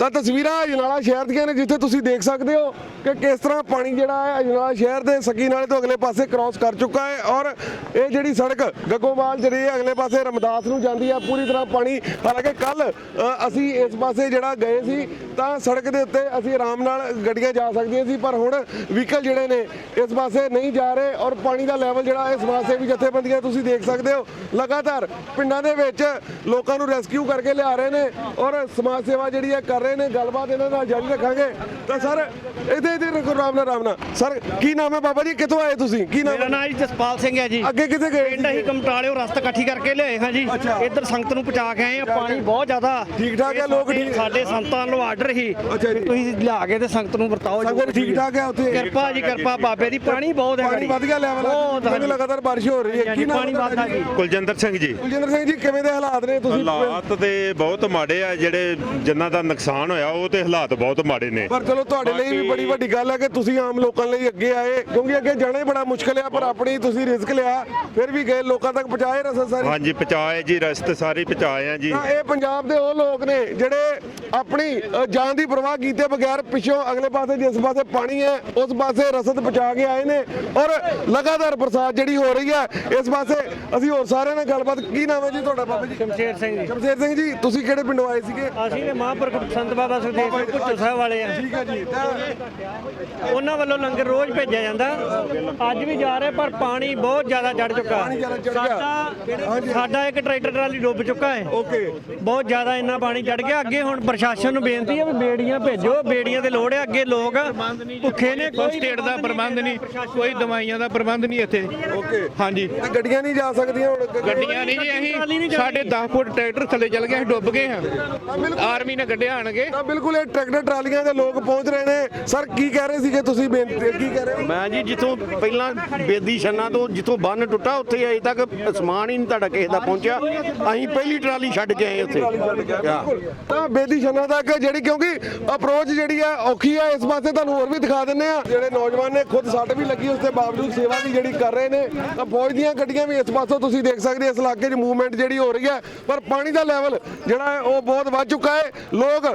ਤਾਂ ਤਸਵੀਰਾਂ ਅਜਨਾਲਾ ਸ਼ਹਿਰ ਦੀਆਂ ਨੇ, ਜਿੱਥੇ ਤੁਸੀਂ ਦੇਖ ਸਕਦੇ ਹੋ ਕਿ ਕਿਸ ਤਰ੍ਹਾਂ ਪਾਣੀ ਜਿਹੜਾ ਹੈ ਅਜਨਾਲਾ ਸ਼ਹਿਰ ਦੇ ਸਕੀ ਨਾਲੇ ਤੋਂ ਅਗਲੇ ਪਾਸੇ ਕ੍ਰਾਸ ਕਰ ਚੁੱਕਾ ਹੈ ਔਰ ਇਹ ਜਿਹੜੀ ਸੜਕ ਗੱਗੋਵਾਲ ਜਿਹੜੀ ਹੈ ਅਗਲੇ ਪਾਸੇ ਰਮਦਾਸ ਨੂੰ ਜਾਂਦੀ ਹੈ, ਪੂਰੀ ਤਰ੍ਹਾਂ ਪਾਣੀ, ਹਾਲਾਂਕਿ ਕੱਲ ਅਸੀਂ ਇਸ ਪਾਸੇ ਜਿਹੜਾ ਗਏ ਸੀ ਤਾਂ ਸੜਕ ਦੇ ਉੱਤੇ ਅਸੀਂ ਆਰਾਮ ਨਾਲ ਗੱਡੀਆਂ ਜਾ ਸਕਦੀਆਂ ਸੀ, ਪਰ ਹੁਣ ਵਹੀਕਲ ਜਿਹੜੇ ਨੇ ਇਸ ਪਾਸੇ ਨਹੀਂ ਜਾ ਰਹੇ ਔਰ ਪਾਣੀ ਦਾ ਲੈਵਲ ਜਿਹੜਾ ਇਸ ਪਾਸੇ ਵੀ ਜਥੇਬੰਦੀਆਂ, ਤੁਸੀਂ ਦੇਖ ਸਕਦੇ ਹੋ, ਲਗਾਤਾਰ ਪਿੰਡਾਂ ਦੇ ਵਿੱਚ ਲੋਕਾਂ ਨੂੰ ਰੈਸਕਿਊ ਕਰਕੇ ਲਿਆ ਰਹੇ ਨੇ ਔਰ ਸਮਾਜ ਸੇਵਾ ਜਿਹੜੀ ਹੈ ਕਰ ਰਹੇ ਨੇ ਗੱਲਬਾਤ ਇਹਨਾਂ ਨਾਲ ਜਾਰੀ ਰੱਖਾਂਗੇ। ਤਾਂ ਸਰ ਇਹਦੇ ਇਹਦੇ ਰੱਖੋ ਰਾਮ ਨਾਲ ਰਾਮ ਨਾਲ। ਸਰ ਕੀ ਨਾਮ ਹੈ ਬਾਬਾ ਜੀ? ਕਿੱਥੋਂ ਆਏ ਤੁਸੀਂ? ਕੀ ਨਾਮ ਮੇਰਾ ਨਾਮ ਜੀ ਜਸਪਾਲ ਸਿੰਘ ਹੈ ਜੀ। ਅੱਗੇ ਕਿੱਥੇ ਗਏ ਪਿੰਡ ਅਸੀਂ ਕਮਟਾਲਿਓ ਰਸਤ ਇਕੱਠੀ ਕਰਕੇ ਲਿਆਏ ਹਾਂ ਜੀ। ਇੱਧਰ ਸੰਗਤ ਨੂੰ ਪਹੁੰਚਾ ਕੇ ਆਏ ਆ ਪਾਣੀ ਬਹੁਤ ਜ਼ਿਆਦਾ। ਠੀਕ ਠਾਕ ਹੈ, ਲੋਕ ਸਾਡੇ- ਠੀਕ- ਸਾਡੇ ਸੰਤਾਂ ਨੂੰ ਆਰਡਰ ਹੀ। ਜੀ। ਤੁਸੀਂ ਲਿਆ ਕੇ ਤੇ ਸੰਗਤ ਨੂੰ ਵਰਤਾਓ ਸੰਗਤ ਠੀਕ ਠਾਕ ਹੈ ਉੱਥੇ? ਕਿਰਪਾ ਜੀ ਕਿਰਪਾ ਬਾਬੇ ਦੀ। ਪਾਣੀ ਬਹੁਤ ਹੈ ਪਾਣੀ ਵਧ ਗਿਆ ਲੈਵਲ ਬਹੁਤ ਲਗਾਤਾਰ ਬਾਰਿਸ਼ ਹੋ ਰਹੀ ਹੈ। ਕੀ ਨਾਮ ਪਾਣੀ ਹੈ ਵੱਧਦਾ ਜੀ। ਕੁਲਜਿੰਦਰ ਸਿੰਘ ਜੀ। ਕੁਲਜਿੰਦਰ ਸਿੰਘ ਜੀ ਕਿਵੇਂ ਦੇ ਹਾਲਾਤ ਨੇ ਤੁਸੀਂ? ਹਾਲਾਤ ਤੇ ਬਹੁਤ ਮਾੜੇ ਆ ਜਿਹੜੇ ਜਿਨ੍ਹਾਂ ਦਾ ਨੁਕਸਾਨ ਹੋਇਆ ਉਹ ਤੇ ਹਾਲਾਤ ਬਹੁਤ ਮਾੜੇ ਨੇ। ਪਰ ਚਲੋ ਤੁਹਾਡੇ ਲਈ ਵੀ ਬੜੀ ਵੱਡੀ ਗੱਲ ਹੈ ਕਿ ਤੁਸੀਂ ਆਮ ਲੋਕਾਂ ਲਈ ਅੱਗੇ ਆਏ ਕਿਉਂਕਿ ਅੱਗੇ ਜਾਣਾ ਹੀ ਬੜਾ ਮੁਸ਼ਕਲ ਹੈ ਪਰ ਆਪਣੀ ਤੁਸੀਂ ਰਿਸਕ ਲਿਆ ਫਿਰ ਵੀ ਗਏ ਲੋਕਾਂ ਤੱਕ ਪਹੁੰਚਾਏ ਰਸਦ ਸਾਰੀ? ਹਾਂਜੀ ਪਹੁੰਚਾਏ ਜੀ ਰਸਤੇ ਸਾਰੇ ਪਹੁੰਚਾਏ ਆ ਜੀ। ਤਾਂ ਇਹ ਪੰਜਾਬ ਦੇ ਉਹ ਲੋਕ ਨੇ ਜਿਹੜੇ ਆਪਣੀ ਅ, ਜਾਨ ਦੀ ਪਰਵਾਹ ਕੀਤੇ ਬਗੈਰ ਪਿੱਛੋਂ ਅਗਲੇ ਪਾਸੇ ਜਿਸ ਪਾਸੇ ਪਾਣੀ ਹੈ ਉਸ ਪਾਸੇ ਰਸਦ ਪਹੁੰਚਾ ਕੇ ਆਏ ਨੇ ਔਰ ਲਗਾਤਾਰ ਬਰਸਾਤ ਜਿਹੜੀ ਹੋ ਰਹੀ ਹੈ ਇਸ ਪਾਸੇ ਅਸੀਂ ਹੋਰ ਸਾਰਿਆਂ ਨਾਲ ਗੱਲਬਾਤ ਕੀ ਨਾਮ ਹੈ ਜੀ ਤੁਹਾਡਾ ਬਾਬਾ ਜੀ? ਸ਼ਮਸ਼ੇਰ ਸਿੰਘ ਜੀ। ਸ਼ਮਸ਼ੇਰ ਸਿੰਘ ਜੀ ਤੁਸੀਂ ਕਿਹੜੇ ਪਿੰਡੋਂ ਆਏ ਸੀਗੇ? ਅਸੀਂ ਨੇ ਮਹਾਂਪੁਰਖ ਸੰਤ ਬਾਬਾ ਸੁਖਦੇਵ ਸਿੰਘ ਭੁੱਚੋ ਸਾਹਿਬ ਵਾਲੇ ਆ। ਠੀਕ ਹੈ ਜੀ ਤਾਂ ਉਹਨਾਂ ਵੱਲੋਂ ਲੰਗਰ ਰੋਜ਼ ਭੇਜਿਆ ਜਾਂਦਾ। ਅੱਜ ਵੀ ਜਾ ਰਿਹਾ ਪਰ ਪਾਣੀ ਬਹੁਤ ਜ਼ਿਆਦਾ ਚੜ ਚੁੱਕਾ। ਸਾਡਾ ਸਾਡਾ ਇੱਕ ਟਰੈਕਟਰ ਟਰਾਲੀ ਡੁੱਬ ਚੁੱਕਾ ਹੈ। ਓਕੇ। ਬਹੁਤ ਜ਼ਿਆਦਾ ਇੰਨਾ ਪਾਣੀ ਚੜ ਗਿਆ। ਅੱਗੇ ਹੁਣ ਪ੍ਰਸ਼ਾਸਨ ਨੂੰ ਬੇਨਤੀ ਹੈ ਵੀ ਬੇੜੀਆਂ ਭੇਜੋ। ਬੇੜੀਆਂ ਦੇ ਲੋੜ ਹੈ। ਅੱਗੇ ਲੋਕ ਭੁੱਖੇ ਨੇ ਕੋਈ ਸਟੇਟ ਦਾ ਪ੍ਰਬੰਧ ਨਹੀਂ। ਕੋਈ ਦਵਾਈਆਂ ਦਾ ਪ੍ਰਬੰਧ ਨਹੀਂ ਇੱਥੇ। ਓਕੇ। ਹਾਂਜੀ। ਤੇ ਗੱਡੀਆਂ ਨਹੀਂ ਜਾ ਸਕਦੀਆਂ ਹੁਣ? ਗੱਡੀਆਂ ਨਹੀਂ ਜੀ ਅਸੀਂ ਸਾਡੇ 10 ਫੁੱਟ ਟਰੈਕਟਰ ਥੱਲੇ ਚਲ ਗਏ ਅਸੀਂ ਡੁੱਬ ਗਏ ਹਾਂ। ਤਾਂ ਆਰਮੀ ਨੇ ਗੱਡੇ ਆਣਗੇ ਤਾਂ ਬਿਲਕੁਲ ਇਹ ਟਰੈਕਟਰ ਟਰਾਲੀਆਂ ਦੇ ਲੋਕ ਪਹੁੰਚ ਰਹੇ ਨੇ। ਸਰ ਕੀ ਕਹਿ ਰਹੇ ਸੀਗੇ ਤੁਸੀਂ? ਬੇਨਤੀ ਕੀ ਕਹਿ ਰਹੇ ਹੋ? ਮੈਂ ਜੀ ਜਿੱਥੋਂ ਪਹਿਲਾਂ ਬੇਦੀ ਛੰਨਾ ਤੋਂ ਜਿੱਥੋਂ ਬੰਨ ਟੁੱਟਾ ਉੱਥੇ ਅਜੇ ਤੱਕ ਸਮਾਨ ਹੀ ਨਹੀਂ ਤੁਹਾਡਾ ਕਿਸੇ ਦਾ ਪਹੁੰਚਿਆ। ਅਸੀਂ ਪਹਿਲੀ ਟਰਾਲੀ ਛੱਡ ਕੇ ਆਏ ਉੱਥੇ। ਤਾਂ ਬੇਦੀ ਛੰਨਾ ਤੱਕ ਜਿਹੜੀ ਕਿਉਂਕਿ ਅਪਰੋਚ ਜਿਹੜੀ ਹੈ ਔਖੀ ਹੈ ਇਸ ਪਾਸੇ ਤੁਹਾਨੂੰ ਹੋਰ ਵੀ ਦਿਖਾ ਦਿੰਨੇ ਆ। ਜਿਹੜੇ ਨੌਜਵਾਨ ਨੇ ਖੁਦ ਸੱਟ ਵੀ ਲੱਗੀ ਉਸ ਦੇ ਬਾਵਜੂਦ ਸੇਵਾ ਵੀ ਜਿਹੜੀ ਕਰ ਰਹੇ ਨੇ ਤਾਂ ਫੌਜ ਦੀਆਂ ਗੱਡੀਆਂ ਵੀ ਇਸ ਪਾਸੋਂ ਤੁਸੀਂ ਦੇਖ ਸਕਦੇ ਹੋ ਇਸ ਇਲਾਕੇ 'ਚ ਮੂਵਮੈਂਟ ਜਿਹੜੀ ਹੋ ਰਹੀ ਹੈ ਪਰ ਪਾਣੀ ਦਾ ਲੈਵਲ ਜਿਹੜਾ ਹੈ ਉਹ ਬਹੁਤ ਵੱਧ ਚੁੱਕਾ ਹੈ। ਲੋਕ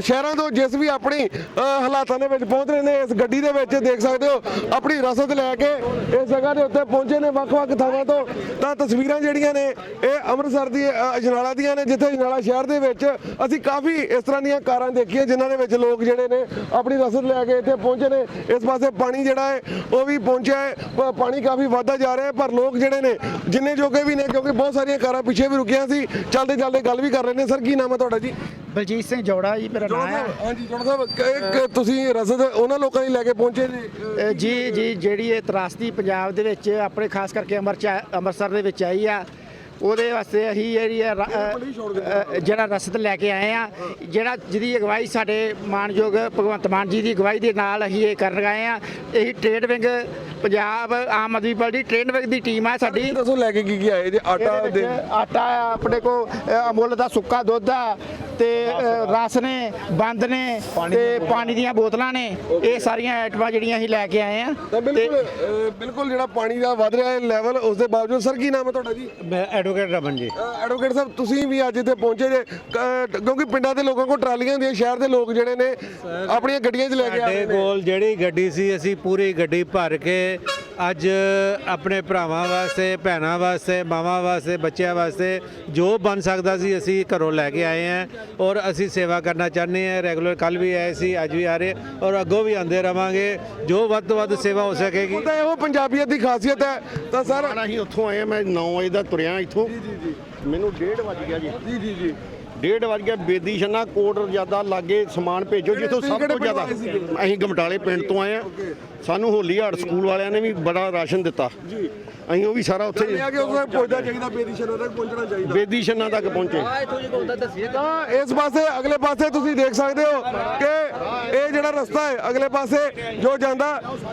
ਸ਼ਹਿਰਾਂ ਤੋਂ ਜਿਸ ਵੀ ਆਪਣੀ ਹਾਲਾਤਾਂ ਦੇ ਵਿੱਚ ਪਹੁੰਚ ਰਹੇ ਨੇ, ਇਸ ਗੱਡੀ ਦੇ ਵਿੱਚ ਦੇਖ ਸਕਦੇ ਹੋ, ਆਪਣੀ ਰਸਦ ਲੈ ਕੇ ਇਸ ਜਗ੍ਹਾ ਦੇ ਉੱਤੇ ਪਹੁੰਚੇ ਨੇ ਵੱਖ-ਵੱਖ ਥਾਵਾਂ ਤੋਂ। ਤਾਂ ਤਸਵੀਰਾਂ ਜਿਹੜੀਆਂ ਨੇ, ਇਹ ਅੰਮ੍ਰਿਤਸਰ ਦੀ ਅਜਨਾਲਾ ਦੀਆਂ ਨੇ, ਜਿੱਥੇ ਅਜਨਾਲਾ ਸ਼ਹਿਰ ਦੇ ਵਿੱਚ ਅਸੀਂ ਕਾਫੀ ਇਸ ਤਰ੍ਹਾਂ ਦੀਆਂ ਕਾਰਾਂ ਦੇਖੀਆਂ, ਜਿਨ੍ਹਾਂ ਦੇ ਵਿੱਚ ਲੋਕ ਜਿਹੜੇ ਨੇ ਆਪਣੀ ਰਸਦ ਲੈ ਕੇ ਇੱਥੇ ਪਹੁੰਚੇ ਨੇ। ਇਸ ਪਾਸੇ ਪਾਣੀ ਜਿਹੜਾ ਹੈ, ਉਹ ਵੀ ਪਹੁੰਚਿਆ ਹੈ ਪਾਣੀ ਕਾਫੀ ਵੱਧਦਾ ਜਾ ਰਿਹਾ ਹੈ, ਪਰ ਲੋਕ ਜਿਹੜੇ ਨੇ, ਜਿੰਨੇ ਜੋਗੇ ਵੀ ਨੇ, ਕਿਉਂਕਿ ਬਹੁਤ ਸਾਰੀਆਂ ਕਾਰਾਂ ਪਿੱਛੇ ਵੀ ਰੁਕੀਆਂ ਸੀ ਚੱਲਦੇ ਚੱਲਦੇ ਗੱਲ ਵੀ ਕਰ ਰਹੇ ਨੇ। ਸਰ, ਕੀ ਨਾਮ ਹੈ ਤੁਹਾਡਾ ਜੀ? ਬਲਜੀਤ ਸਿੰਘ ਜੋੜਾ ਜੀ ਮੇਰਾ ਨਾਮ ਹੈ ਹਾਂਜੀ ਜੋੜਾ ਸਾਹਿਬ ਕ- ਕ- ਤੁਸੀਂ ਰਸਦ ਉਹਨਾਂ ਲੋਕਾਂ ਲਈ ਲੈ ਕੇ ਪਹੁੰਚੇ ਨੇ ਅ, ਜੀ ਜੀ ਜਿਹੜੀ ਇਹ ਤਰਾਸਦੀ ਪੰਜਾਬ ਦੇ ਵਿੱਚ ਆਪਣੇ ਖਾਸ ਕਰਕੇ ਅੰਮ੍ਰਿਤਸਰ ਅੰਮ੍ਰਿਤਸਰ ਦੇ ਵਿੱਚ ਆਈ ਆ। ਉਹਦੇ ਵਾਸਤੇ ਅਸੀਂ ਜਿਹੜੀ ਰ- ਅ, ਜਿਹੜਾ ਰਸਦ ਲੈ ਕੇ ਆਏ ਆ ਜਿਹੜਾ ਜਿਹਦੀ ਅਗਵਾਈ ਸਾਡੇ ਮਾਨਯੋਗ ਭਗਵੰਤ ਮਾਨ ਜੀ ਦੀ ਅਗਵਾਈ ਦੇ ਨਾਲ ਅਸੀਂ ਇਹ ਕਰਨ ਆਏ ਆ। ਇਹ trade wing Punjab Aam Aadmi party trade wing ਦੀ ਟੀਮ ਆ ਸਾਡੀ। ਦੱਸੋ ਲੈ ਕੇ ਕੀ ਕੀ ਆਏ ਜੇ? ਆਟਾ ਇਹਦੇ ਦੇ ਵਿੱਚ ਆਟਾ ਆ ਆਪਣੇ ਕੋ ਅਮੁੱਲ ਦਾ ਸੁੱਕਾ ਦੁੱਧ ਆ ਤੇ ਰਸ ਨੇ ਬੰਦ ਨੇ ਤੇ ਪਾਣੀ ਦੀਆਂ ਬੋਤਲਾਂ ਨੇ ਇਹ ਸਾਰੀਆਂ ਆਈਟਮਾਂ ਜਿਹੜੀਆਂ ਅਸੀਂ ਲੈ ਕੇ ਆਏ ਆ। ਤਾਂ ਬਿਲਕੁਲ ਜਿਹੜਾ ਪਾਣੀ ਦਾ ਵੱਧ ਰਿਹਾ ਹੈ ਲੈਵਲ ਉਸ ਦੇ ਬਾਵਜੂਦ ਸਰ ਕੀ ਨਾਮ ਹੈ ਤੁਹਾਡਾ ਜੀ? ਮੈਂ ਐਡਵੋਕੇਟ ਰਮਨ ਜੀ। ਐਡਵੋਕੇਟ ਸਾਹਿਬ ਤੁਸੀਂ ਵੀ ਅੱਜ ਇੱਥੇ ਪਹੁੰਚੇ ਜੇ ਕ- ਕਿਉਂਕਿ ਪਿੰਡਾਂ ਦੇ ਲੋਕਾਂ ਕੋਲ ਟਰਾਲੀਆਂ ਹੁੰਦੀਆਂ ਸ਼ਹਿਰ ਦੇ ਲੋਕ ਜਿਹੜੇ ਨੇ ਆਪਣੀਆਂ ਗੱਡੀਆਂ 'ਚ ਲੈ ਕੇ ਆ ਸਾਡੇ ਰਹੇ ਨੇ। ਕੋਲ ਜਿਹੜੀ ਗੱਡੀ ਸੀ ਅਸੀਂ ਪੂਰੀ ਗੱਡੀ ਭਰ ਕੇ ਅੱਜ ਆਪਣੇ ਭਰਾਵਾਂ ਵਾਸਤੇ ਭੈਣਾਂ ਵਾਸਤੇ ਮਾਵਾਂ ਵਾਸਤੇ ਬੱਚਿਆਂ ਵਾਸਤੇ ਜੋ ਬਣ ਸਕਦਾ ਸੀ ਅਸੀਂ ਘਰੋਂ ਲੈ ਕੇ ਆਏ ਹਾਂ ਔਰ ਅਸੀਂ ਸੇਵਾ ਕਰਨਾ ਚਾਹੁੰਦੇ ਹਾਂ। ਰੈਗੂਲਰ ਕੱਲ ਵੀ ਆਏ ਸੀ ਅੱਜ ਵੀ ਆ ਰਹੇ ਔਰ ਅੱਗੋਂ ਵੀ ਆਉਂਦੇ ਰਵਾਂਗੇ। ਜੋ ਵੱਧ ਤੋਂ ਵੱਧ ਸੇਵਾ ਹੋ ਸਕੇਗੀ। ਉਹ ਤਾਂ ਇਹੋ ਪੰਜਾਬੀਅਤ ਦੀ ਖਾਸੀਅਤ ਹੈ। ਤਾਂ ਸਰ ਅਸੀਂ ਉੱਥੋਂ ਆਏ ਆ, ਮੈਂ 9 ਵਜੇ ਦਾ ਤੁਰਿਆ ਇੱਥੋਂ। ਮੈਨੂੰ 1:30 ਵੱਜ ਗਿਆ ਜੀ। ਜੀ ਜੀ ਜੀ। 1:30 ਵੱਜ ਗਿਆ ਬੇਦੀ ਛੰਨਾ ਕੋਟ ਜ਼ਿਆਦਾ ਲਾਗੇ ਸਮਾਨ ਭੇਜੋ ਜਿੱਥੋਂ ਸਭ ਤੋਂ ਜ਼ਿਆਦਾ? ਅਸੀਂ ਗਮਟਾਲੇ ਪਿੰਡ ਤੋਂ ਆਏ ਆ ਸਾਨੂੰ ਹੋਲੀ ਹਾਰਟ ਸਕੂਲ ਵਾਲਿਆਂ ਨੇ ਵੀ ਬੜਾ ਰਾਸ਼ਨ ਦਿੱਤਾ। ਜੀ। ਅਸੀਂ ਉਹ ਵੀ ਸਾਰਾ ਉੱਥੇ ਆ ਕਿ ਉਸ ਤੱਕ ਪਹੁੰਚਣਾ ਚਾਹੀਦਾ ਬੇਦੀਸ਼ਨਾਂ ਤੱਕ ਪਹੁੰਚਣਾ ਚਾਹੀਦਾ। ਬੇਦੀ ਛੰਨਾ ਤੱਕ ਪਹੁੰਚੇ। ਤਾਂ ਇਸ ਪਾਸੇ ਅਗਲੇ ਪਾਸੇ ਤੁਸੀਂ ਦੇਖ ਸਕਦੇ ਹੋ ਕਿ ਇਹ ਜਿਹੜਾ ਰਸਤਾ ਹੈ ਅਗਲੇ ਪਾਸੇ ਜੋ ਜਾਂਦਾ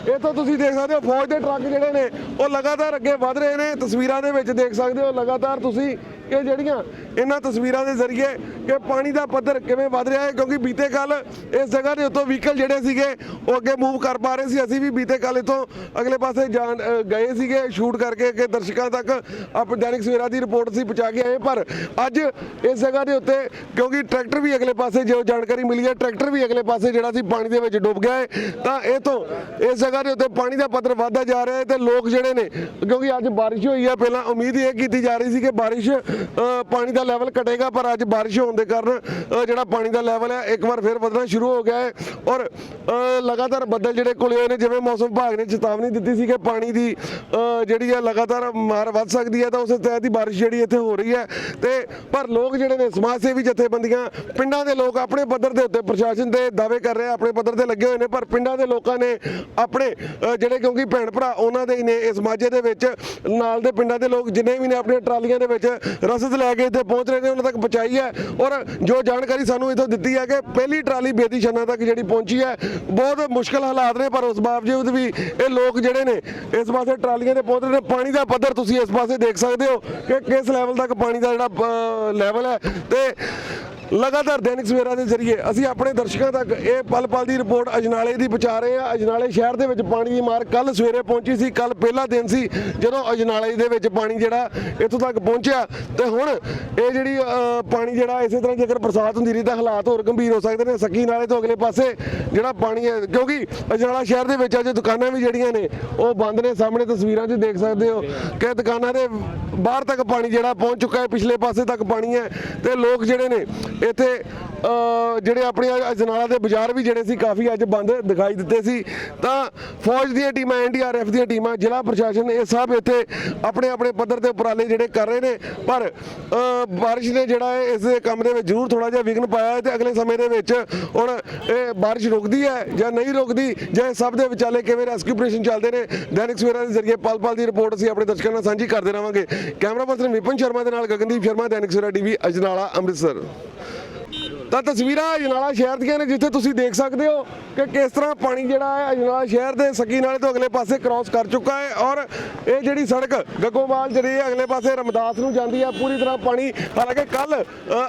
ਇਹ ਤੋਂ ਤੁਸੀਂ ਦੇਖ ਸਕਦੇ ਹੋ ਫੌਜ ਦੇ ਟਰੱਕ ਜਿਹੜੇ ਨੇ ਉਹ ਲਗਾਤਾਰ ਅੱਗੇ ਵਧ ਰਹੇ ਨੇ। ਤਸਵੀਰਾਂ ਦੇ ਵਿੱਚ ਦੇਖ ਸਕਦੇ ਹੋ ਲਗਾਤਾਰ ਤੁਸੀਂ ਕਿ ਜਿਹੜੀਆਂ ਇਹਨਾਂ ਤਸਵੀਰਾਂ ਦੇ ਜ਼ਰੀਏ ਕਿ ਪਾਣੀ ਦਾ ਪੱਧਰ ਕਿਵੇਂ ਵੱਧ ਰਿਹਾ ਹੈ, ਕਿਉਂਕਿ ਬੀਤੇ ਕੱਲ ਇਸ ਜਗ੍ਹਾ ਦੇ ਉੱਤੋਂ ਵਹੀਕਲ ਜਿਹੜੇ ਸੀਗੇ, ਉਹ ਅੱਗੇ ਮੂਵ ਕਰ ਪਾ ਰਹੇ ਸੀ। ਅਸੀਂ ਵੀ ਬੀਤੇ ਕੱਲ ਇਥੋਂ ਅਗਲੇ ਪਾਸੇ ਜਾਣ ਗਏ ਸੀਗੇ ਸ਼ੂਟ ਕਰਕੇ ਕਿ ਦਰਸ਼ਕਾਂ ਤੱਕ। ਆਪ ਦੈਨਿਕ ਸਵੇਰਾ ਦੀ ਰਿਪੋਰਟ ਅਸੀਂ ਪਹੁੰਚਾ ਕੇ ਆਏ ਪਰ ਅੱਜ ਇਸ ਜਗ੍ਹਾ ਦੇ ਉੱਤੇ, ਕਿਉਂਕਿ ਟਰੈਕਟਰ ਵੀ ਅਗਲੇ ਪਾਸੇ ਜੋ ਜਾਣਕਾਰੀ ਮਿਲੀ ਹੈ ਟਰੈਕਟਰ ਵੀ ਅਗਲੇ ਪਾਸੇ ਜਿਹੜਾ ਸੀ ਪਾਣੀ ਦੇ ਵਿੱਚ ਡੁੱਬ ਗਿਆ ਹੈ। ਤਾਂ ਇਹ ਤੋਂ ਇਸ ਜਗ੍ਹਾ ਦੇ ਉੱਤੇ ਪਾਣੀ ਦਾ ਪੱਧਰ ਵੱਧਦਾ ਜਾ ਰਿਹਾ ਹੈ ਤੇ ਲੋਕ ਜਿਹੜੇ ਨੇ, ਕਿਉਂਕਿ ਅੱਜ ਬਾਰਿਸ਼ ਹੋਈ ਹੈ, ਪਹਿਲਾਂ ਉਮੀਦ ਇਹ ਕੀਤੀ ਜਾ ਰਹੀ ਸੀ ਕਿ ਬਾਰਿਸ਼ ਪਾਣੀ ਦਾ ਲੈਵਲ ਘਟੇਗਾ, ਪਰ ਅੱਜ ਬਾਰਿਸ਼ ਹੋਣ ਦੇ ਕਾਰਨ ਜਿਹੜਾ ਪਾਣੀ ਦਾ ਲੈਵਲ ਹੈ, ਇੱਕ ਵਾਰ ਫਿਰ ਵਧਣਾ ਸ਼ੁਰੂ ਹੋ ਗਿਆ ਹੈ। ਔਰ ਲਗਾਤਾਰ ਬੱਦਲ ਜਿਹੜੇ ਕੋਲੇ ਹੋਏ ਨੇ, ਜਿਵੇਂ ਮੌਸਮ ਵਿਭਾਗ ਨੇ ਚੇਤਾਵਨੀ ਦਿੱਤੀ ਸੀ ਕਿ ਪਾਣੀ ਦੀ ਜਿਹੜੀ ਹੈ ਲਗਾਤਾਰ ਮਾਰ ਵੱਧ ਸਕਦੀ ਹੈ, ਤਾਂ ਉਸੇ ਤਹਿਤ ਦੀ ਬਾਰਿਸ਼ ਜਿਹੜੀ ਇੱਥੇ ਹੋ ਰਹੀ ਹੈ। ਤੇ, ਪਰ ਲੋਕ ਜਿਹੜੇ ਨੇ, ਸਮਾਜ ਸੇਵੀ ਜਥੇਬੰਦੀਆਂ, ਪਿੰਡਾਂ ਦੇ ਲੋਕ ਆਪਣੇ ਪੱਧਰ ਦੇ ਉੱਤੇ ਪ੍ਰਸ਼ਾਸਨ ਦੇ ਦਾਅਵੇ ਕਰ ਰਹੇ ਆਪਣੇ ਪੱਧਰ ਤੇ ਲੱਗੇ ਹੋਏ ਨੇ, ਪਰ ਪਿੰਡਾਂ ਦੇ ਲੋਕਾਂ ਨੇ ਆਪਣੇ ਜਿਹੜੇ ਕਿਉਂਕਿ ਭੈਣ ਭਰਾ, ਉਹਨਾਂ ਦੇ ਹੀ ਨੇ, ਇਸ ਮਾਝੇ ਦੇ ਵਿੱਚ, ਨਾਲ ਦੇ ਪਿੰਡਾਂ ਦੇ ਲੋਕ ਜਿੰਨੇ ਵੀ ਨੇ ਆਪਣੀਆਂ ਟਰਾਲੀਆਂ ਦੇ ਵਿੱਚ ਰਸਦ ਲੈ ਕੇ ਇੱਥੇ ਪਹੁੰਚ ਰਹੇ ਨੇ, ਉਹਨਾਂ ਤੱਕ ਪਹੁੰਚਾਈ ਹੈ। ਔਰ ਜੋ ਜਾਣਕਾਰੀ ਸਾਨੂੰ ਇੱਥੋਂ ਦਿੱਤੀ ਹੈ ਕਿ ਪਹਿਲੀ ਟਰਾਲੀ ਬੇਦੀ ਛੰਨਾ ਤੱਕ ਜਿਹੜੀ ਪਹੁੰਚੀ ਹੈ, ਬਹੁਤ ਮੁਸ਼ਕਲ ਹਾਲਾਤ ਨੇ, ਪਰ ਉਸ ਬਾਵਜੂਦ ਵੀ ਇਹ ਲੋਕ ਜਿਹੜੇ ਨੇ, ਇਸ ਪਾਸੇ ਟਰਾਲੀਆਂ ਤੇ ਪਹੁੰਚ ਰਹੇ ਨੇ। ਪਾਣੀ ਦਾ ਪੱਧਰ ਤੁਸੀਂ ਇਸ ਪਾਸੇ ਦੇਖ ਸਕਦੇ ਹੋ ਕਿ ਕਿਸ ਲੈਵਲ ਤੱਕ ਪਾਣੀ ਦਾ ਜਿਹੜਾ ਲੈਵਲ ਹੈ। ਤੇ ਲਗਾਤਾਰ ਦੈਨਿਕ ਸਵੇਰਾ ਦੇ ਜ਼ਰੀਏ ਅਸੀਂ ਆਪਣੇ ਦਰਸ਼ਕਾਂ ਤੱਕ ਇਹ ਪਲ ਪਲ ਦੀ ਰਿਪੋਰਟ ਅਜਨਾਲੇ ਦੀ ਪਹੁੰਚਾ ਰਹੇ ਹਾਂ। ਅਜਨਾਲੇ ਸ਼ਹਿਰ ਦੇ ਵਿੱਚ ਪਾਣੀ ਦੀ ਮਾਰ ਕੱਲ ਸਵੇਰੇ ਪਹੁੰਚੀ ਸੀ ਕੱਲ ਪਹਿਲਾ ਦਿਨ ਸੀ ਜਦੋਂ ਅਜਨਾਲੇ ਦੇ ਵਿੱਚ ਪਾਣੀ ਜਿਹੜਾ ਇੱਥੋਂ ਤੱਕ ਪਹੁੰਚਿਆ। ਤੇ ਹੁਣ ਇਹ ਜਿਹੜੀ ਪਾਣੀ ਜਿਹੜਾ ਇਸੇ ਤਰ੍ਹਾਂ ਜੇਕਰ ਬਰਸਾਤ ਹੁੰਦੀ ਰਹੀ ਤਾਂ ਹਾਲਾਤ ਹੋਰ ਗੰਭੀਰ ਹੋ ਸਕਦੇ ਨੇ। ਸੱਕੀ ਨਾਲੇ ਤੋਂ ਅਗਲੇ ਪਾਸੇ ਜਿਹੜਾ ਪਾਣੀ ਹੈ, ਕਿਉਂਕਿ ਅਜਨਾਲਾ ਸ਼ਹਿਰ ਦੇ ਵਿੱਚ ਅਜੇ ਦੁਕਾਨਾਂ ਵੀ ਜਿਹੜੀਆਂ ਨੇ, ਉਹ ਬੰਦ ਨੇ। ਸਾਹਮਣੇ ਤਸਵੀਰਾਂ 'ਚ ਦੇਖ ਸਕਦੇ ਹੋ ਕਿ ਦੁਕਾਨਾਂ ਦੇ ਬਾਹਰ ਤੱਕ ਪਾਣੀ ਜਿਹੜਾ ਪਹੁੰਚ ਚੁੱਕਾ ਹੈ, ਪਿਛਲੇ ਪਾਸੇ ਤੱਕ ਪਾਣੀ ਹੈ। ਤੇ ਲੋਕ ਜਿਹੜੇ ਨੇ ਇੱਥੇ ਜਿਹੜੇ ਆਪਣੇ ਅਜਨਾਲਾ ਦੇ ਬਾਜ਼ਾਰ ਵੀ ਜਿਹੜੇ ਸੀ, ਕਾਫੀ ਅੱਜ ਬੰਦ ਦਿਖਾਈ ਦਿੱਤੇ ਸੀ। ਤਾਂ ਫੌਜ ਦੀਆਂ ਟੀਮਾਂ ਐਨਡੀਆਰਐਫ ਦੀਆਂ ਟੀਮਾਂ, ਜ਼ਿਲ੍ਹਾ ਪ੍ਰਸ਼ਾਸਨ, ਇਹ ਸਭ ਇੱਥੇ ਆਪਣੇ ਆਪਣੇ ਪੱਧਰ ਤੇ ਉਪਰਾਲੇ ਜਿਹੜੇ ਕਰ ਰਹੇ ਨੇ। ਪਰ ਬਾਰਿਸ਼ ਨੇ ਜਿਹੜਾ ਹੈ ਇਸ ਦੇ ਕੰਮ ਦੇ ਵਿੱਚ ਜ਼ਰੂਰ ਥੋੜਾ ਜਿਹਾ ਵਿਘਨ ਪਾਇਆ ਹੈ ਤੇ ਅਗਲੇ ਸਮੇਂ ਦੇ ਵਿੱਚ ਹੁਣ ਇਹ ਬਾਰਿਸ਼ ਰੁਕਦੀ ਹੈ ਜਾਂ ਨਹੀਂ ਰੁਕਦੀ ਜਾਂ ਇਹ ਸਭ ਦੇ ਵਿਚਾਲੇ ਕਿਵੇਂ ਰੈਸਕਿਊ ਆਪਰੇਸ਼ਨ ਚੱਲਦੇ ਨੇ, ਦੈਨਿਕ ਸਵੇਰਾ ਦੇ ਜ਼ਰੀਏ ਪਲ ਪਲ ਦੀ ਰਿਪੋਰਟ ਅਸੀਂ ਆਪਣੇ ਦਰਸ਼ਕਾਂ ਨਾਲ ਸਾਂਝੀ ਕਰਦੇ ਰਹਾਂਗੇ ਕੈਮਰਾ ਪਰਸਨ ਵਿਪਨ ਸ਼ਰਮਾ ਦੇ ਨਾਲ ਗਗਨਦੀਪ ਸ਼ਰਮਾ, ਦੈਨਿਕ ਸਵੇਰਾ ਟੀਵੀ ਅਜਨਾਲਾ, ਅੰਮ੍ਰਿਤਸਰ। ਤਾਂ ਤਸਵੀਰਾਂ ਅਜਨਾਲਾ ਸ਼ਹਿਰ ਦੀਆਂ ਨੇ ਜਿੱਥੇ ਤੁਸੀਂ ਦੇਖ ਸਕਦੇ ਹੋ। ਕਿ ਕਿਸ ਤਰ੍ਹਾਂ ਪਾਣੀ ਜਿਹੜਾ ਹੈ ਅਜਨਾਲਾ ਸ਼ਹਿਰ ਦੇ ਸਕੀ ਨਾਲੇ ਤੋਂ ਅਗਲੇ ਪਾਸੇ ਕ੍ਰਾਸ ਕਰ ਚੁੱਕਾ ਹੈ ਔਰ ਇਹ ਜਿਹੜੀ ਸੜਕ ਗੱਗੋਵਾਲ ਜਿਹੜੀ ਹੈ ਅਗਲੇ ਪਾਸੇ ਰਮਦਾਸ ਨੂੰ ਜਾਂਦੀ ਹੈ, ਪੂਰੀ ਤਰ੍ਹਾਂ ਪਾਣੀ, ਹਾਲਾਂਕਿ ਕੱਲ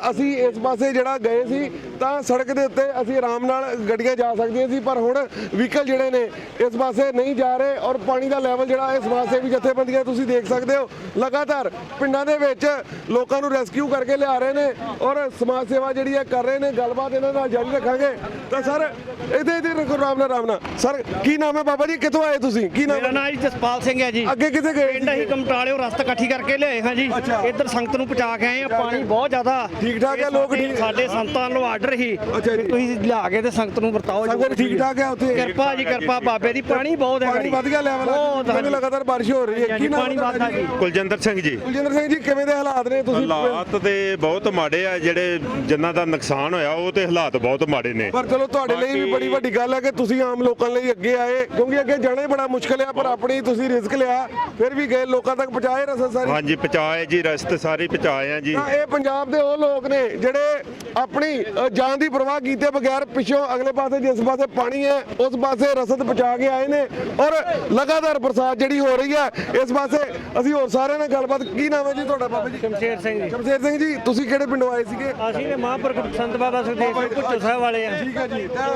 ਅਸੀਂ ਇਸ ਪਾਸੇ ਜਿਹੜਾ ਗਏ ਸੀ ਤਾਂ ਸੜਕ ਦੇ ਉੱਤੇ ਅਸੀਂ ਆਰਾਮ ਨਾਲ ਗੱਡੀਆਂ ਜਾ ਸਕਦੀਆਂ ਸੀ, ਪਰ ਹੁਣ ਵਹੀਕਲ ਜਿਹੜੇ ਨੇ ਇਸ ਪਾਸੇ ਨਹੀਂ ਜਾ ਰਹੇ ਔਰ ਪਾਣੀ ਦਾ ਲੈਵਲ ਜਿਹੜਾ ਇਸ ਪਾਸੇ ਵੀ ਜਥੇਬੰਦੀਆਂ, ਤੁਸੀਂ ਦੇਖ ਸਕਦੇ ਹੋ, ਲਗਾਤਾਰ ਪਿੰਡਾਂ ਦੇ ਵਿੱਚ ਲੋਕਾਂ ਨੂੰ ਰੈਸਕਿਊ ਕਰਕੇ ਲਿਆ ਰਹੇ ਨੇ ਔਰ ਸਮਾਜ ਸੇਵਾ ਜਿਹੜੀ ਹੈ ਕਰ ਰਹੇ ਨੇ, ਗੱਲਬਾਤ ਇਹਨਾਂ ਨਾਲ ਜਾਰੀ ਰੱਖਾਂਗੇ। ਤਾਂ ਸਰ, ਇਹਦੇ ਇਹਦੇ ਰੁਕੋ ਰਾਮ ਨਾਲ ਰਾਮ ਨਾਲ। ਸਰ ਕੀ ਨਾਮ ਹੈ ਬਾਬਾ ਜੀ? ਕਿੱਥੋਂ ਆਏ ਤੁਸੀਂ? ਕੀ ਨਾਮ ਮੇਰਾ ਨਾਮ ਜੀ ਜਸਪਾਲ ਸਿੰਘ ਹੈ ਜੀ। ਅੱਗੇ ਕਿੱਥੇ ਗਏ ਪਿੰਡ ਅਸੀਂ ਕਮਟਾਲਿਓ ਰਸਤ ਇਕੱਠੀ ਕਰਕੇ ਲਿਆਏ ਹਾਂ ਜੀ। ਇੱਧਰ ਸੰਗਤ ਨੂੰ ਪਹੁੰਚਾ ਕੇ ਆਏ ਆ ਪਾਣੀ ਬਹੁਤ ਜ਼ਿਆਦਾ। ਠੀਕ ਠਾਕ ਹੈ, ਲੋਕ ਠੀਕ- ਸਾਡੇ ਸੰਤਾਂ ਨੂੰ ਆਰਡਰ ਸੀ। ਤੁਸੀਂ ਲਿਆ ਕੇ ਤੇ ਸੰਗਤ ਨੂੰ ਵਰਤਾਓ ਸੰਗਤ ਠੀਕ ਠਾਕ ਹੈ ਉੱਥੇ? ਕਿਰਪਾ ਜੀ ਕਿਰਪਾ ਬਾਬੇ ਦੀ ਪਾਣੀ ਬਹੁਤ ਹੈ ਪਾਣੀ ਵੱਧ ਗਿਆ ਲੈਵਲ ਬਹੁਤ। ਲਗਾਤਾਰ ਬਾਰਿਸ਼ ਹੋ ਰਹੀ ਹੈ। ਕੀ ਨਾਮ ਪਾਣੀ ਹੈ ਵੱਧਦਾ ਜੀ? ਕੁਲਜਿੰਦਰ ਸਿੰਘ ਜੀ। ਕੁਲਜਿੰਦਰ ਸਿੰਘ ਜੀ ਕਿਵੇਂ ਦੇ ਹਾਲਾਤ ਨੇ? ਤੁਸੀਂ ਹਾਲਾਤ ਤੇ ਬਹੁਤ ਮਾੜੇ ਆ। ਜਿਹੜੇ ਜਿਨ੍ਹਾਂ ਦਾ ਨੁਕਸਾਨ ਹੋਇਆ ਉਹ ਤੇ ਹਾਲਾਤ ਬਹੁਤ ਮਾੜੇ ਨੇ। ਪਰ ਚਲੋ ਤੁਹਾਡੇ ਲਈ ਵੀ ਬੜੀ ਵੱਡੀ ਗੱਲ ਹੈ ਕਿ ਤੁਸੀਂ ਆਮ ਲੋਕਾਂ ਲਈ ਅੱਗੇ ਆਏ ਕਿਉਂਕਿ ਅੱਗੇ ਜਾਣਾ ਹੀ ਬੜਾ ਮੁਸ਼ਕਲ ਆ ਪਰ ਆਪਣੀ ਤੁਸੀਂ ਰਿਸਕ ਲਿਆ ਫਿਰ ਵੀ ਗਏ ਲੋਕਾਂ ਤੱਕ ਪਹੁੰਚਾਏ ਰਸਦ ਸਾਰੀ? ਹਾਂਜੀ ਪਹੁੰਚਾਏ ਜੀ ਰਸਤੇ ਸਾਰੇ ਪਹੁੰਚਾਏ ਆ ਜੀ। ਤਾਂ ਇਹ ਪੰਜਾਬ ਦੇ ਉਹ ਲੋਕ ਨੇ ਜਿਹੜੇ ਆਪਣੀ ਅ, ਜਾਨ ਦੀ ਪਰਵਾਹ ਕੀਤੇ ਬਗੈਰ ਪਿੱਛੋਂ ਅਗਲੇ ਪਾਸੇ ਜਿਸ ਪਾਸੇ ਪਾਣੀ ਹੈ ਉਸ ਪਾਸੇ ਰਸਦ ਪਹੁੰਚਾ ਕੇ ਆਏ ਨੇ ਔਰ ਲਗਾਤਾਰ ਬਰਸਾਤ ਜਿਹੜੀ ਹੋ ਰਹੀ ਹੈ ਇਸ ਪਾਸੇ ਅਸੀਂ ਹੋਰ ਸਾਰਿਆਂ ਨਾਲ ਗੱਲਬਾਤ ਕੀ ਨਾਮ ਹੈ ਜੀ ਤੁਹਾਡਾ ਬਾਬਾ ਜੀ? ਸ਼ਮਸ਼ੇਰ ਸਿੰਘ ਜੀ। ਸ਼ਮਸ਼ੇਰ ਸਿੰਘ ਜੀ ਤੁਸੀਂ ਕਿਹੜੇ ਪਿੰਡੋਂ ਆਏ ਸੀਗੇ? ਅਸੀਂ ਨੇ ਮਹਾਂਪੁਰਖ ਸੰਤ ਬਾਬਾ ਸੁਖਦੇਵ ਸਿੰਘ ਭੁੱਚੋ ਸਾਹਿਬ ਵਾਲੇ ਆ। ਠੀਕ ਹੈ ਜੀ ਤਾਂ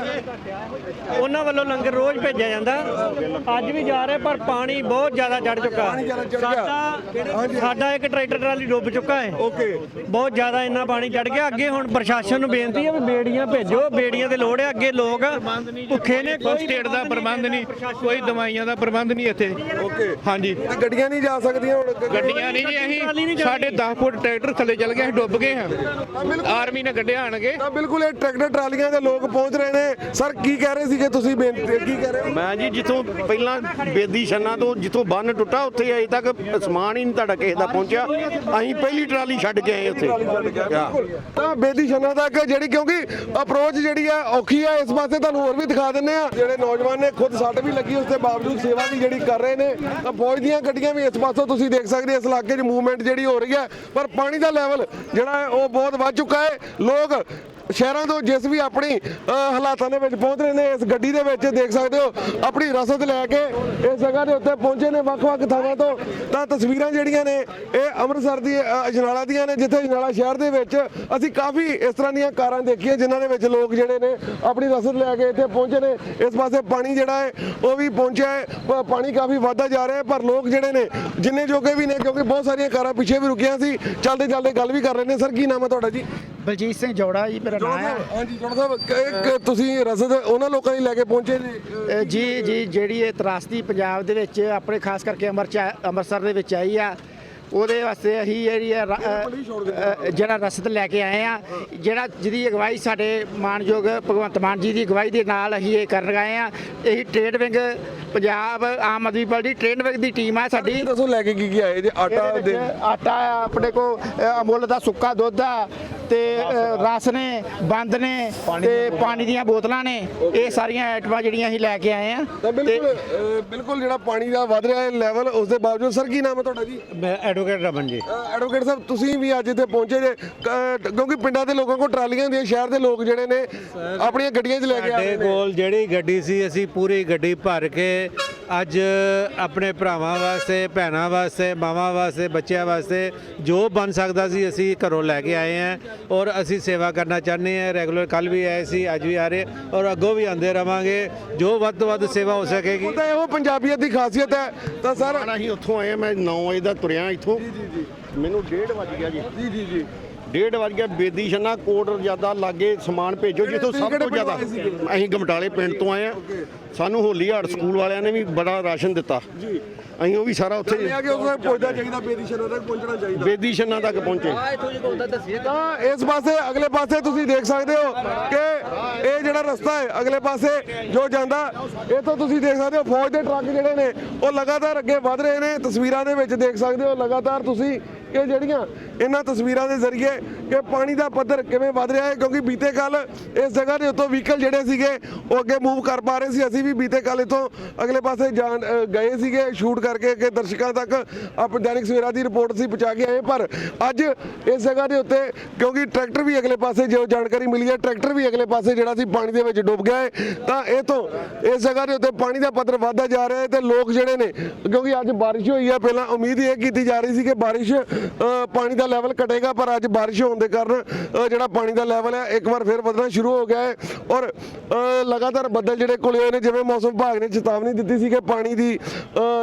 ਉਹਨਾਂ ਵੱਲੋਂ ਲੰਗਰ ਰੋਜ਼ ਭੇਜਿਆ ਜਾਂਦਾ। ਅੱਜ ਵੀ ਜਾ ਰਿਹਾ ਪਰ ਪਾਣੀ ਬਹੁਤ ਜ਼ਿਆਦਾ ਚੜ ਚੁੱਕਾ। ਸਾਡਾ ਸਾਡਾ ਇੱਕ ਟਰੈਕਟਰ ਟਰਾਲੀ ਡੁੱਬ ਚੁੱਕਾ ਹੈ। ਓਕੇ। ਬਹੁਤ ਜ਼ਿਆਦਾ ਇੰਨਾ ਪਾਣੀ ਚੜ ਗਿਆ। ਅੱਗੇ ਹੁਣ ਪ੍ਰਸ਼ਾਸਨ ਨੂੰ ਬੇਨਤੀ ਹੈ ਵੀ ਬੇੜੀਆਂ ਭੇਜੋ। ਬੇੜੀਆਂ ਦੇ ਲੋੜ ਹੈ। ਅੱਗੇ ਲੋਕ ਭੁੱਖੇ ਨੇ। ਕੋਈ ਸਟੇਟ ਦਾ ਪ੍ਰਬੰਧ ਨਹੀਂ। ਕੋਈ ਦਵਾਈਆਂ ਦਾ ਪ੍ਰਬੰਧ ਨਹੀਂ ਇੱਥੇ। ਓਕੇ। ਹਾਂਜੀ। ਤਾਂ ਗੱਡੀਆਂ ਨਹੀਂ ਜਾ ਸਕਦੀਆਂ ਹੁਣ? ਗੱਡੀਆਂ ਨਹੀਂ ਜੀ ਅਸੀਂ। ਸਾਡੇ 10 ਫੁੱਟ ਟਰੈਕਟਰ ਥੱਲੇ ਚਲ ਗਏ ਅਸੀਂ ਡੁੱਬ ਗਏ ਹਾਂ। ਤਾਂ ਆਰਮੀ ਨੇ ਕੱਢਿਆ ਆਣਗੇ ਤਾਂ ਬਿਲਕੁਲ ਇਹ ਟਰੈਕਟਰ ਟਰਾਲੀਆਂ ਦੇ ਲੋਕ ਪਹੁੰਚ ਰਹੇ ਨੇ। ਸਰ ਕੀ ਕਹਿ ਰਹੇ ਸੀਗੇ ਤੁਸੀਂ? ਬੇਨਤੀ ਕੀ ਕਹਿ ਰਹੇ ਹੋ? ਮੈਂ ਜੀ ਜਿੱਥੋਂ ਪਹਿਲਾਂ ਬੇਦੀ ਛੰਨਾ ਤੋਂ ਜਿੱਥੋਂ ਬੰਨ ਟੁੱਟਾ ਉੱਥੇ ਅਜੇ ਤੱਕ ਸਮਾਨ ਹੀ ਨਹੀਂ ਤੁਹਾਡਾ ਕਿਸੇ ਦਾ ਪਹੁੰਚਿਆ। ਅਸੀਂ ਪਹਿਲੀ ਟਰਾਲੀ ਛੱਡ ਕੇ ਆਏ ਉੱਥੇ। ਤਾਂ ਬੇਦੀ ਛੰਨਾ ਤੱਕ ਜਿਹੜੀ ਕਿਉਂਕਿ ਅਪਰੋਚ ਜਿਹੜੀ ਆ ਔਖੀ ਆ ਇਸ ਪਾਸੇ ਤੁਹਾਨੂੰ ਹੋਰ ਵੀ ਦਿਖਾ ਦਿੰਨੇ ਆ। ਜਿਹੜੇ ਨੌਜਵਾਨ ਨੇ ਖੁਦ ਸੱਟ ਵੀ ਲੱਗੀ ਉਸ ਦੇ ਬਾਵਜੂਦ ਸੇਵਾ ਵੀ ਜਿਹੜੀ ਕਰ ਰਹੇ ਨੇ ਤਾਂ ਫੌਜ ਦੀਆਂ ਗੱਡੀਆਂ ਵੀ ਇਸ ਪਾਸੋਂ ਤੁਸੀਂ ਦੇਖ ਸਕਦੇ ਇਸ ਇਲਾਕੇ 'ਚ ਮੂਵਮੈਂਟ ਜਿਹੜੀ ਹੋ ਰਹੀ ਹੈ ਪਰ ਪਾਣੀ ਦਾ ਲੈਵਲ ਜਿਹੜਾ ਉਹ ਬਹੁਤ ਵੱਧ ਚੁੱਕਾ ਹੈ। ਲੋਕ ਸ਼ਹਿਰਾਂ ਤੋਂ ਜਿਸ ਵੀ ਆਪਣੀ ਹਾਲਾਤਾਂ ਦੇ ਵਿੱਚ ਪਹੁੰਚ ਰਹੇ ਨੇ, ਇਸ ਗੱਡੀ ਦੇ ਵਿੱਚ ਦੇਖ ਸਕਦੇ ਹੋ, ਆਪਣੀ ਰਸਦ ਲੈ ਕੇ ਇਸ ਜਗ੍ਹਾ ਦੇ ਉੱਤੇ ਪਹੁੰਚੇ ਨੇ, ਵੱਖ-ਵੱਖ ਥਾਵਾਂ ਤੋਂ। ਤਾਂ ਤਸਵੀਰਾਂ ਜਿਹੜੀਆਂ ਨੇ, ਇਹ ਅੰਮ੍ਰਿਤਸਰ ਦੀ ਅਜਨਾਲਾ ਦੀਆਂ ਨੇ, ਜਿੱਥੇ ਅਜਨਾਲਾ ਸ਼ਹਿਰ ਦੇ ਵਿੱਚ ਅਸੀਂ ਕਾਫੀ ਇਸ ਤਰ੍ਹਾਂ ਦੀਆਂ ਕਾਰਾਂ ਦੇਖੀਆਂ, ਜਿਨ੍ਹਾਂ ਦੇ ਵਿੱਚ ਲੋਕ ਜਿਹੜੇ ਨੇ, ਆਪਣੀ ਰਸਦ ਲੈ ਕੇ ਇੱਥੇ ਪਹੁੰਚੇ ਨੇ। ਇਸ ਪਾਸੇ ਪਾਣੀ ਜਿਹੜਾ ਹੈ, ਉਹ ਵੀ ਪਹੁੰਚਿਆ ਹੈ ਪਾਣੀ ਕਾਫੀ ਵੱਧਦਾ ਜਾ ਰਿਹਾ ਹੈ, ਪਰ ਲੋਕ ਜਿਹੜੇ ਨੇ, ਜਿੰਨੇ ਜੋਗੇ ਵੀ ਨੇ, ਕਿਉਂਕਿ ਬਹੁਤ ਸਾਰੀਆਂ ਕਾਰਾਂ ਪਿੱਛੇ ਵੀ ਰੁਕੀਆਂ ਸੀ ਚੱਲਦੇ ਚੱਲਦੇ ਗੱਲ ਵੀ ਕਰ ਰਹੇ ਨੇ। ਸਰ, ਕੀ ਨਾਮ ਹੈ ਤੁਹਾਡਾ ਜੀ? ਬਲਜੀਤ ਸਿੰਘ ਜੋੜਾ ਜੀ ਮੇਰਾ ਨਾਮ ਹੈ। ਹਾਂਜੀ ਜੋੜਾ ਸਾਹਿਬ ਕ- ਕ- ਤੁਸੀਂ ਰਸਦ ਉਹਨਾਂ ਲੋਕਾਂ ਲਈ ਲੈ ਕੇ ਪਹੁੰਚੇ ਅ, ਜੀ ਜੀ ਜਿਹੜੀ ਇਹ ਤਰਾਸਦੀ ਪੰਜਾਬ ਦੇ ਵਿੱਚ ਆਪਣੇ ਖਾਸ ਕਰਕੇ ਅੰਮ੍ਰਿਤਸਰ ਅੰਮ੍ਰਿਤਸਰ ਦੇ ਵਿੱਚ ਆਈ ਆ। ਉਹਦੇ ਵਾਸਤੇ ਅਸੀਂ ਜਿਹੜੀ ਆ ਰ- ਜਿਹੜਾ ਰਸਦ ਲੈ ਕੇ ਆਏ ਆ ਜਿਹੜਾ ਜਿਹਦੀ ਅਗਵਾਈ ਸਾਡੇ ਮਾਨਯੋਗ ਭਗਵੰਤ ਮਾਨ ਜੀ ਦੀ ਅਗਵਾਈ ਦੇ ਨਾਲ ਅਸੀਂ ਇਹ ਕਰਨ ਆਏ ਆ। ਇਹੀ trade wing Punjab Aam Aadmi Party trade wing ਦੀ ਟੀਮ ਆ ਸਾਡੀ। ਦੱਸੋ ਲੈ ਕੇ ਕੀ ਕੀ ਆਏ? ਜੇ ਆਟਾ ਇਹਦੇ ਦੇ ਵਿੱਚ ਆਟਾ ਆ ਆਪਣੇ ਕੋ ਅਮੁੱਲ ਦਾ ਸੁੱਕਾ ਦੁੱਧ ਆ ਤੇ ਰਸ ਨੇ ਬੰਦ ਨੇ ਤੇ ਪਾਣੀ ਦੀਆਂ ਬੋਤਲਾਂ ਨੇ ਇਹ ਸਾਰੀਆਂ ਆਈਟਮਾਂ ਜਿਹੜੀਆਂ ਅਸੀਂ ਲੈ ਕੇ ਆਏ ਆ ਤਾਂ ਬਿਲਕੁਲ ਅ, ਬਿਲਕੁਲ ਜਿਹੜਾ ਪਾਣੀ ਦਾ ਵੱਧ ਰਿਹਾ ਹੈ ਲੈਵਲ ਉਸ ਦੇ ਬਾਵਜੂਦ ਸਰ ਕੀ ਨਾਮ ਹੈ ਤੁਹਾਡਾ ਜੀ? ਮੈਂ ਐਡਵੋਕੇਟ ਰਮਨ ਜੀ। ਐਡਵੋਕੇਟ ਸਾਹਿਬ ਤੁਸੀਂ ਵੀ ਅੱਜ ਇੱਥੇ ਪਹੁੰਚੇ ਜੇ ਕ- ਕਿਉਂਕਿ ਪਿੰਡਾਂ ਦੇ ਲੋਕਾਂ ਕੋਲ ਟਰਾਲੀਆਂ ਹੁੰਦੀਆਂ ਸ਼ਹਿਰ ਦੇ ਲੋਕ ਜਿਹੜੇ ਨੇ ਆਪਣੀਆਂ ਗੱਡੀਆਂ 'ਚ ਲੈ ਕੇ ਸਾਡੇ ਆਏ ਨੇ। ਕੋਲ ਜਿਹੜੀ ਗੱਡੀ ਸੀ ਅਸੀਂ ਪੂਰੀ ਗੱਡੀ ਭਰ ਕੇ ਅੱਜ ਆਪਣੇ ਭਰਾਵਾਂ ਵਾਸਤੇ ਭੈਣਾਂ ਵਾਸਤੇ ਮਾਵਾਂ ਵਾਸਤੇ ਬੱਚਿਆਂ ਵਾਸਤੇ ਜੋ ਬਣ ਸਕਦਾ ਸੀ ਅਸੀਂ ਘਰੋਂ ਲੈ ਕੇ ਆਏ ਹਾਂ ਔਰ ਅਸੀਂ ਸੇਵਾ ਕਰਨਾ ਚਾਹੁੰਦੇ ਹਾਂ। ਰੈਗੂਲਰ ਕੱਲ ਵੀ ਆਏ ਸੀ ਅੱਜ ਵੀ ਆ ਰਹੇ ਔਰ ਅੱਗੋਂ ਵੀ ਆਉਂਦੇ ਰਵਾਂਗੇ। ਜੋ ਵੱਧ ਤੋਂ ਵੱਧ ਸੇਵਾ ਹੋ ਸਕੇਗੀ। ਉਹ ਤਾਂ ਇਹੋ ਪੰਜਾਬੀਅਤ ਦੀ ਖਾਸੀਅਤ ਹੈ। ਤਾਂ ਸਰ ਅਸੀਂ ਉੱਥੋਂ ਆਏ ਹਾਂ, ਮੈਂ 9 ਵਜੇ ਦਾ ਤੁਰਿਆ ਇੱਥੋਂ। ਮੈਨੂੰ 1:30 ਵਜ ਗਿਆ ਜੀ। ਜੀ ਜੀ ਜੀ। 1:30 ਵਜ ਗਿਆ ਬੇਦੀ ਛੰਨਾ ਕੋਟ ਰਜਾਦਾ ਲਾਗੇ ਸਮਾਨ ਭੇਜੋ ਜਿੱਥੋਂ ਸਭ ਤੋਂ ਜ਼ਿਆਦਾ? ਅਸੀਂ ਗਮਟਾਲੇ ਪਿੰਡ ਤੋਂ ਆਏ ਆ ਸਾਨੂੰ ਹੋਲੀ ਹਾਰਟ ਸਕੂਲ ਵਾਲਿਆਂ ਨੇ ਵੀ ਬੜਾ ਰਾਸ਼ਨ ਦਿੱਤਾ। ਜੀ। ਅਸੀਂ ਉਹ ਵੀ ਸਾਰਾ ਉੱਥੇ ਆ ਕਿ ਤੱਕ ਪਹੁੰਚਣਾ ਚਾਹੀਦਾ ਬੇਦੀਸ਼ਨਾਂ ਤੱਕ ਪਹੁੰਚਣਾ ਚਾਹੀਦਾ। ਬੇਦੀ ਛੰਨਾ ਤੱਕ ਪਹੁੰਚੇ। ਤਾਂ ਇਸ ਪਾਸੇ ਅਗਲੇ ਪਾਸੇ ਤੁਸੀਂ ਦੇਖ ਸਕਦੇ ਹੋ ਕਿ ਇਹ ਜਿਹੜਾ ਰਸਤਾ ਹੈ ਅਗਲੇ ਪਾਸੇ ਜੋ ਜਾਂਦਾ ਇੱਥੋਂ ਤੁਸੀਂ ਦੇਖ ਸਕਦੇ ਹੋ ਫੌਜ ਦੇ ਟਰੱਕ ਜਿਹੜੇ ਨੇ ਉਹ ਲਗਾਤਾਰ ਅੱਗੇ ਵਧ ਰਹੇ ਨੇ। ਤਸਵੀਰਾਂ ਦੇ ਵਿੱਚ ਦੇਖ ਸਕਦੇ ਹੋ ਲਗਾਤਾਰ ਤੁਸੀਂ ਕਿ ਜਿਹੜੀਆਂ ਇਹਨਾਂ ਤਸਵੀਰਾਂ ਦੇ ਜ਼ਰੀਏ ਕਿ ਪਾਣੀ ਦਾ ਪੱਧਰ ਕਿਵੇਂ ਵਧ ਰਿਹਾ ਹੈ, ਕਿਉਂਕਿ ਬੀਤੇ ਕੱਲ ਇਸ ਜਗ੍ਹਾ ਦੇ ਉੱਤੋਂ ਵਹੀਕਲ ਜਿਹੜੇ ਸੀਗੇ, ਉਹ ਅੱਗੇ ਮੂਵ ਕਰ ਪਾ ਰਹੇ ਸੀ। ਅਸੀਂ ਵੀ ਬੀਤੇ ਕੱਲ ਇੱਥੋਂ ਅਗਲੇ ਪਾਸੇ ਜਾਣ ਗਏ ਸੀਗੇ ਸ਼ੂਟ ਕਰਕੇ ਕਿ ਦਰਸ਼ਕਾਂ ਤੱਕ। ਆਪ ਦੈਨਿਕ ਸਵੇਰਾ ਦੀ ਰਿਪੋਰਟ ਸੀ ਪਹੁੰਚਾ ਕੇ ਆਏ, ਪਰ ਅੱਜ ਇਸ ਜਗ੍ਹਾ ਦੇ ਉੱਤੇ, ਕਿਉਂਕਿ ਟਰੈਕਟਰ ਵੀ ਅਗਲੇ ਪਾਸੇ ਜੋ ਜਾਣਕਾਰੀ ਮਿਲੀ ਹੈ ਟਰੈਕਟਰ ਵੀ ਅਗਲੇ ਪਾਸੇ ਜਿਹੜਾ ਸੀ ਪਾਣੀ ਦੇ ਵਿੱਚ ਡੁੱਬ ਗਿਆ ਹੈ। ਤਾਂ ਇਹ ਤੋਂ ਇਸ ਜਗ੍ਹਾ ਦੇ ਉੱਤੇ ਪਾਣੀ ਦਾ ਪੱਧਰ ਵਧਦਾ ਜਾ ਰਿਹਾ ਹੈ ਤੇ ਲੋਕ ਜਿਹੜੇ ਨੇ, ਕਿਉਂਕਿ ਅੱਜ ਬਾਰਿਸ਼ ਹੋਈ ਹੈ, ਪਹਿਲਾਂ ਉਮੀਦ ਇਹ ਕੀਤੀ ਜਾ ਰਹੀ ਸੀ ਕਿ ਬਾਰਿਸ਼ ਪਾਣੀ ਦਾ ਲੈਵਲ ਘਟੇਗਾ, ਪਰ ਅੱਜ ਬਾਰਿਸ਼ ਹੋਣ ਦੇ ਕਾਰਨ ਜਿਹੜਾ ਪਾਣੀ ਦਾ ਲੈਵਲ ਹੈ, ਇੱਕ ਵਾਰ ਫਿਰ ਵਧਣਾ ਸ਼ੁਰੂ ਹੋ ਗਿਆ ਹੈ। ਔਰ ਲਗਾਤਾਰ ਬੱਦਲ ਜਿਹੜੇ ਕੋਲੇ ਹੋਏ ਨੇ, ਜਿਵੇਂ ਮੌਸਮ ਵਿਭਾਗ ਨੇ ਚੇਤਾਵਨੀ ਦਿੱਤੀ ਸੀ ਕਿ ਪਾਣੀ ਦੀ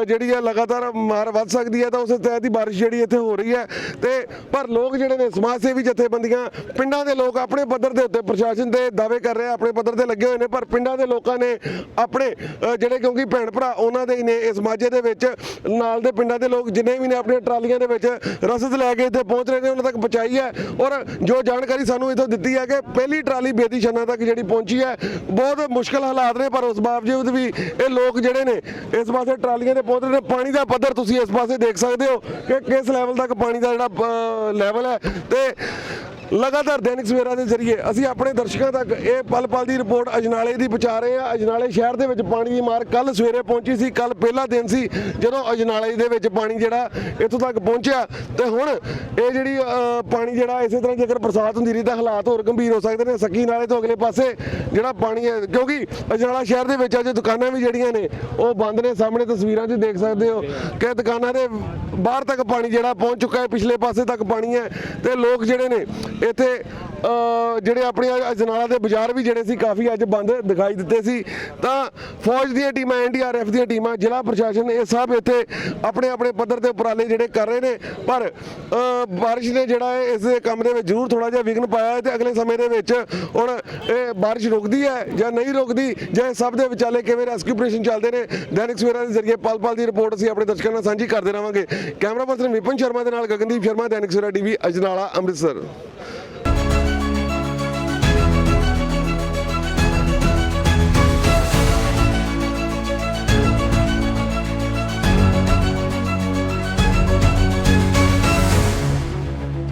ਜਿਹੜੀ ਹੈ ਲਗਾਤਾਰ ਮਾਰ ਵੱਧ ਸਕਦੀ ਹੈ, ਤਾਂ ਉਸ ਤਹਿਤ ਹੀ ਬਾਰਿਸ਼ ਜਿਹੜੀ ਇੱਥੇ ਹੋ ਰਹੀ ਹੈ। ਤੇ, ਪਰ ਲੋਕ ਜਿਹੜੇ ਨੇ, ਸਮਾਜ ਸੇਵੀ ਜਥੇਬੰਦੀਆਂ, ਪਿੰਡਾਂ ਦੇ ਲੋਕ ਆਪਣੇ ਪੱਧਰ ਦੇ ਉੱਤੇ ਪ੍ਰਸ਼ਾਸਨ ਦੇ ਦਾਅਵੇ ਕਰ ਰਹੇ ਆਪਣੇ ਪੱਧਰ ਤੇ ਲੱਗੇ ਹੋਏ ਨੇ, ਪਰ ਪਿੰਡਾਂ ਦੇ ਲੋਕਾਂ ਨੇ ਆਪਣੇ ਜਿਹੜੇ ਕਿਉਂਕਿ ਭੈਣ ਭਰਾ ਉਹਨਾਂ ਦੇ ਹੀ ਨੇ, ਇਸ ਮਾਝੇ ਦੇ ਵਿੱਚ, ਨਾਲ ਦੇ ਪਿੰਡਾਂ ਦੇ ਲੋਕ ਜਿੰਨੇ ਵੀ ਨੇ ਆਪਣੀਆਂ ਟਰਾਲੀਆਂ ਦੇ ਵਿੱਚ ਰਸਦ ਲੈ ਕੇ ਇੱਥੇ ਪਹੁੰਚ ਰਹੇ ਨੇ, ਉਹਨਾਂ ਤੱਕ ਪਹੁੰਚਾਈ ਹੈ। ਔਰ ਜੋ ਜਾਣਕਾਰੀ ਸਾਨੂੰ ਇੱਥੋਂ ਦਿੱਤੀ ਹੈ ਕਿ ਪਹਿਲੀ ਟਰਾਲੀ ਬੇਦੀ ਛੰਨਾ ਤੱਕ ਜਿਹੜੀ ਪਹੁੰਚੀ ਹੈ, ਬਹੁਤ ਮੁਸ਼ਕਲ ਹਾਲਾਤ ਨੇ, ਪਰ ਉਸ ਬਾਵਜੂਦ ਵੀ ਇਹ ਲੋਕ ਜਿਹੜੇ ਨੇ, ਇਸ ਪਾਸੇ ਟਰਾਲੀਆਂ ਤੇ ਪਹੁੰਚ ਰਹੇ ਨੇ। ਪਾਣੀ ਦਾ ਪੱਧਰ ਤੁਸੀਂ ਇਸ ਪਾਸੇ ਦੇਖ ਸਕਦੇ ਹੋ ਕਿ ਕਿਸ ਲੈਵਲ ਤੱਕ ਪਾਣੀ ਦਾ ਜਿਹੜਾ ਲੈਵਲ ਹੈ। ਤੇ ਲਗਾਤਾਰ ਦੈਨਿਕ ਸਵੇਰਾ ਦੇ ਜ਼ਰੀਏ ਅਸੀਂ ਆਪਣੇ ਦਰਸ਼ਕਾਂ ਤੱਕ ਇਹ ਪਲ ਪਲ ਦੀ ਰਿਪੋਰਟ ਅਜਨਾਲੇ ਦੀ ਪਹੁੰਚਾ ਰਹੇ ਹਾਂ। ਅਜਨਾਲੇ ਸ਼ਹਿਰ ਦੇ ਵਿੱਚ ਪਾਣੀ ਦੀ ਮਾਰ ਕੱਲ ਸਵੇਰੇ ਪਹੁੰਚੀ ਸੀ ਕੱਲ ਪਹਿਲਾ ਦਿਨ ਸੀ ਜਦੋਂ ਅਜਨਾਲੇ ਦੇ ਵਿੱਚ ਪਾਣੀ ਜਿਹੜਾ ਇੱਥੋਂ ਤੱਕ ਪਹੁੰਚਿਆ। ਤੇ ਹੁਣ ਇਹ ਜਿਹੜੀ ਪਾਣੀ ਜਿਹੜਾ ਇਸੇ ਤਰ੍ਹਾਂ ਜੇਕਰ ਬਰਸਾਤ ਹੁੰਦੀ ਰਹੀ ਤਾਂ ਹਾਲਾਤ ਹੋਰ ਗੰਭੀਰ ਹੋ ਸਕਦੇ ਨੇ। ਸਕੀ ਨਾਲੇ ਤੋਂ ਅਗਲੇ ਪਾਸੇ ਜਿਹੜਾ ਪਾਣੀ ਹੈ, ਕਿਉਂਕਿ ਅਜਨਾਲਾ ਸ਼ਹਿਰ ਦੇ ਵਿੱਚ ਅੱਜ ਦੁਕਾਨਾਂ ਵੀ ਜਿਹੜੀਆਂ ਨੇ, ਉਹ ਬੰਦ ਨੇ। ਸਾਹਮਣੇ ਤਸਵੀਰਾਂ 'ਚ ਦੇਖ ਸਕਦੇ ਹੋ ਕਿ ਦੁਕਾਨਾਂ ਦੇ ਬਾਹਰ ਤੱਕ ਪਾਣੀ ਜਿਹੜਾ ਪਹੁੰਚ ਚੁੱਕਾ ਹੈ, ਪਿਛਲੇ ਪਾਸੇ ਤੱਕ ਪਾਣੀ ਹੈ। ਤੇ ਲੋਕ ਜਿਹੜੇ ਨੇ ਇੱਥੇ ਜਿਹੜੇ ਆਪਣੇ ਅਜਨਾਲਾ ਦੇ ਬਾਜ਼ਾਰ ਵੀ ਜਿਹੜੇ ਸੀ ਕਾਫੀ ਅੱਜ ਬੰਦ ਦਿਖਾਈ ਦਿੱਤੇ ਸੀ। ਤਾਂ ਫੌਜ ਦੀਆਂ ਟੀਮਾਂ ਐਨਡੀਆਰਐਫ ਦੀਆਂ ਟੀਮਾਂ ਜ਼ਿਲ੍ਹਾ ਪ੍ਰਸ਼ਾਸਨ ਇਹ ਸਭ ਇੱਥੇ ਆਪਣੇ ਆਪਣੇ ਪੱਧਰ ਤੇ ਉਪਰਾਲੇ ਜਿਹੜੇ ਕਰ ਰਹੇ ਨੇ। ਪਰ ਅ, ਬਾਰਿਸ਼ ਨੇ ਜਿਹੜਾ ਹੈ ਇਸ ਦੇ ਕੰਮ ਦੇ ਵਿੱਚ ਜ਼ਰੂਰ ਥੋੜਾ ਜਿਹਾ ਵਿਘਨ ਪਾਇਆ ਹੈ ਤੇ ਅਗਲੇ ਸਮੇਂ ਦੇ ਵਿੱਚ ਹੁਣ ਇਹ ਬਾਰਿਸ਼ ਰੁਕਦੀ ਹੈ ਜਾਂ ਨਹੀਂ ਰੁਕਦੀ ਜਾਂ ਇਹ ਸਭ ਦੇ ਵਿਚਾਲੇ ਕਿਵੇਂ ਰੈਸਕਿਊ ਆਪਰੇਸ਼ਨ ਚੱਲਦੇ ਨੇ ਦੈਨਿਕ ਸਵੇਰਾ ਦੇ ਜ਼ਰੀਏ ਪਲ ਪਲ ਦੀ ਰਿਪੋਰਟ ਅਸੀਂ ਆਪਣੇ ਦਰਸ਼ਕਾਂ ਨਾਲ ਸਾਂਝੀ ਕਰਦੇ ਰਵਾਂਗੇ ਕੈਮਰਾ ਪਰਸਨ ਵਿਪਨ ਸ਼ਰਮਾ ਦੇ ਨਾਲ ਗਗਨਦੀਪ ਸ਼ਰਮਾ ਦੈਨਿਕ ਸਵੇਰਾ ਟੀਵੀ ਅਜਨਾਲਾ ਅੰਮ੍ਰਿਤਸਰ।